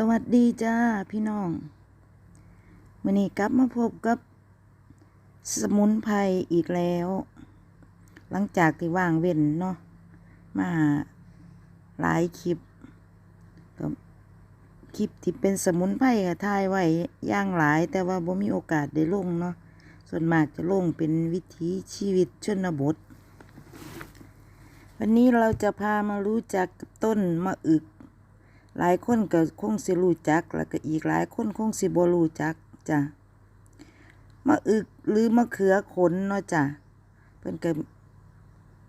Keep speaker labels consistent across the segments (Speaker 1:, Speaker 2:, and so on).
Speaker 1: สวัสดีจ้าพี่น้องมื่อนี้กลับมาพบกับสมุนไพรอีกแล้ว หลังจากที่ว่างเว้นเนาะมาหลายคลิปก็คลิปที่เป็นสมุนไพรก็ถ่ายไว้ย่างหลาย แต่ว่าบ่มีโอกาสได้ลงเนาะส่วนมากจะลงเป็นวิถีชีวิตชนบท วันนี้เราจะพามารู้จักต้นมะอึก หลายคนก็คงสิรู้จัก แล้วก็อีกหลายคนคงสิบ่รู้จักจ้ะมะอึกหรือมะเขือขนเนาะจ้ะเพิ่นก็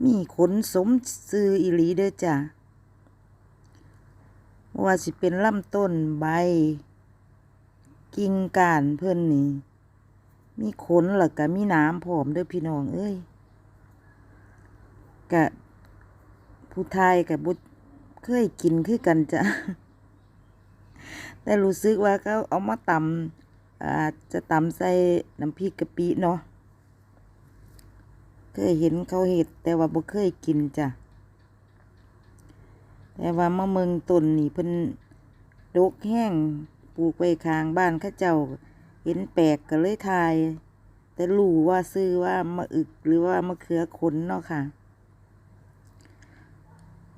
Speaker 1: มีขนสมซืออีหลีเด้อจ้ะว่าสิเป็นลำต้นใบ กิ่งก้านเพิ่นนี่ มีขนแล้วก็มีน้ำพร้อมเด้อพี่น้องเอ้ยกะผู้ไทยกับบุ เคยกินคือกันจ้ะ แต่รู้สึกว่าเขาเอามาตำอาจจะตำใส่น้ำพริกกะปิเนาะ เคยเห็นเขาเห็ดแต่ว่าบ่เคยกินจ้ะ แต่ว่ามะเมืองต้นนี่เพิ่นดกแห้งปลูกไว้ข้างบ้านข้าเจ้า เห็นแปลกก็เลยทาย แต่รู้ว่าซื้อว่ามะอึกหรือว่ามะเขือขนเนาะค่ะ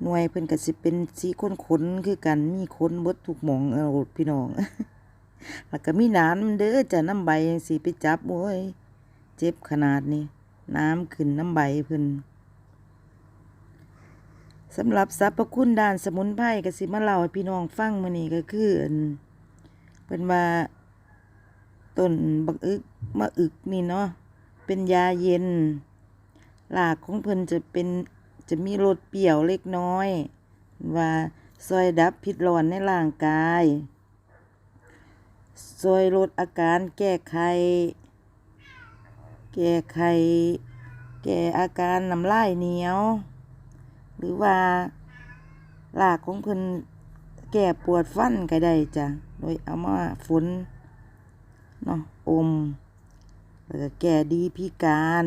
Speaker 1: หน่วยเพิ่นก็สิเป็นสีข้นขนคือกันมีขนบดทุกหมองเอาโลดพี่น้องแล้วก็มีนานมันเด้อจะน้ำใบจังสิไปจับโอ้ยเจ็บขนาดนี้น้ำขึ้นน้ำใบเพิ่นสำหรับสรรพคุณด้านสมุนไพรก็สิมาเล่าให้พี่น้องฟังมื้อนี้ก็คือเพิ่นว่าต้นบักอึกมะอึกนี่เนาะเป็นยาเย็นรากของเพิ่นจะเป็น จะมีรสเปรี้ยวเล็กน้อย ว่าซอยดับพิษร้อนในร่างกายซอยลดอาการแก้ไข แก้ไข แก้อาการน้ำลายเหนียว หรือว่าหลากของเพิ่นแก้ปวดฟันก็ได้จ้ะ โดยเอามาฝนเนาะอม แล้วก็แก้ดีพิการ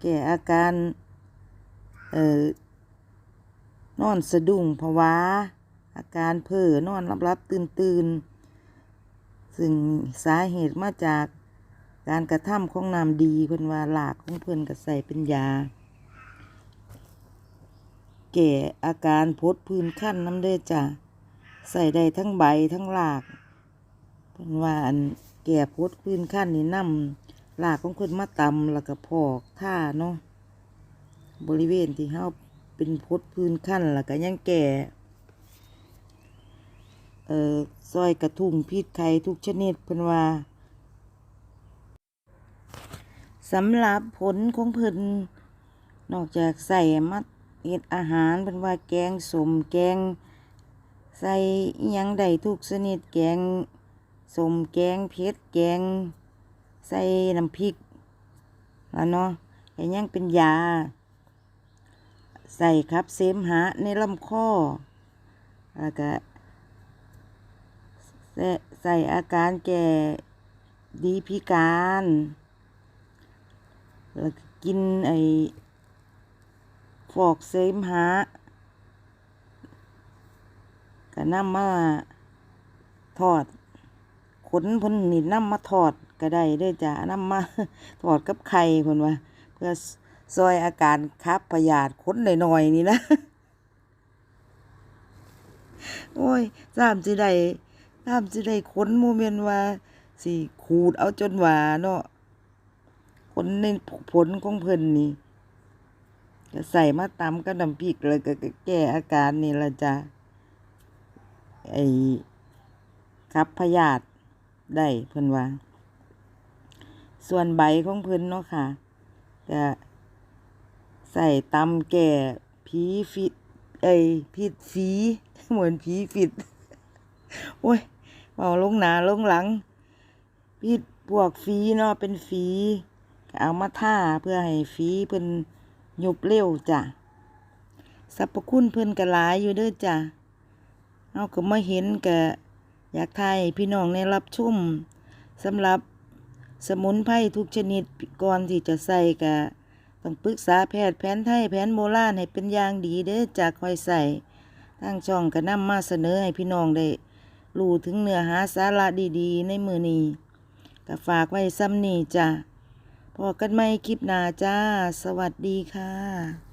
Speaker 1: แก้อาการ เออนอนสะดุ้งภาวะอาการเพ้อนอนรับรับตื่นตื่นซึ่งสาเหตุมาจากการกระทำของน้ำดีเพิ่นว่าหลากของเพิ่นก็ใส่เป็นยา แก่อาการพดพื้นขั้นน้ำเด้อจ้ะใส่ได้ทั้งใบทั้งหลากเพิ่นว่าอันแก่พดพื้นขั้นนี่นำหลากของเพิ่นมาตำแล้วก็พอกท่าเนาะ บริเวณที่เฮาเป็นพดพื้นขั้นแล้วก็ยังแก่เอ่อซอยกระทุ่งพิษไข่ทุกชนิดเพิ่นว่าสำหรับผลของเพิ่นนอกจากใส่มัดเฮ็ดอาหารเพิ่นว่าแกงสมแกง ใส่ยังไดทุกชนิดแกงสมแกงเผ็ดแกง ใส่น้ำพริกแล้วเนาะก็ยังเป็นยา ใส่ครับเสมหะในลำคอแล้วก็ใส่อาการแก่ดีพิการแล้วก็กินไอ้ฟอกเสมหะก็นำมาทอดขนเพิ่นนี่นำมาทอดก็ได้เด้อจ้ะนำมาทอดกับไข่เพิ่นว่าเพื่อ ซอยอาการคับพยาธิขนหน่อยๆนี่นะ โอ้ยสามสิได้สามสิได้ขนโมเมนว่าสิขูดเอาจนหวาเนาะขนในผลของเพิ่นนี่ก็ใส่มาตำกับน้ำพริกแล้วก็แก้อาการนี่ละจ้ะไอ้คับพยาธิได้เพิ่นว่า ส่วนใบของเพิ่นเนาะค่ะก็ ใส่ตำแก่ผีฟิตเอ้ยผิดฝีเหมือนผีฟิตโอ้ยเอาลงหนาลงหลังพิษพวกฝีเนาะเป็นฝีเอามาท่าเพื่อให้ฝีเพิ่นยุบเร็วจ้ะสรรพคุณเพิ่นก็หลายอยู่เด้อจ้ะเอาก็มาเห็นก็อยากทายพี่น้องได้รับชุ่มสำหรับสมุนไพรทุกชนิดก่อนที่จะใส่ก็ ต้องปรึกษาแพทย์แผนไทยแผนโบราณให้เป็นอย่างดีเด้อจากคอยใส่ทางช่องก็นำมาเสนอให้พี่น้องได้รู้ถึงเนื้อหาสาระดีๆ ในมือนี้ก็ฝากไว้ซ้ำนี่จ้ะพอกันไม่คลิปหน้าจ้า สวัสดีค่ะ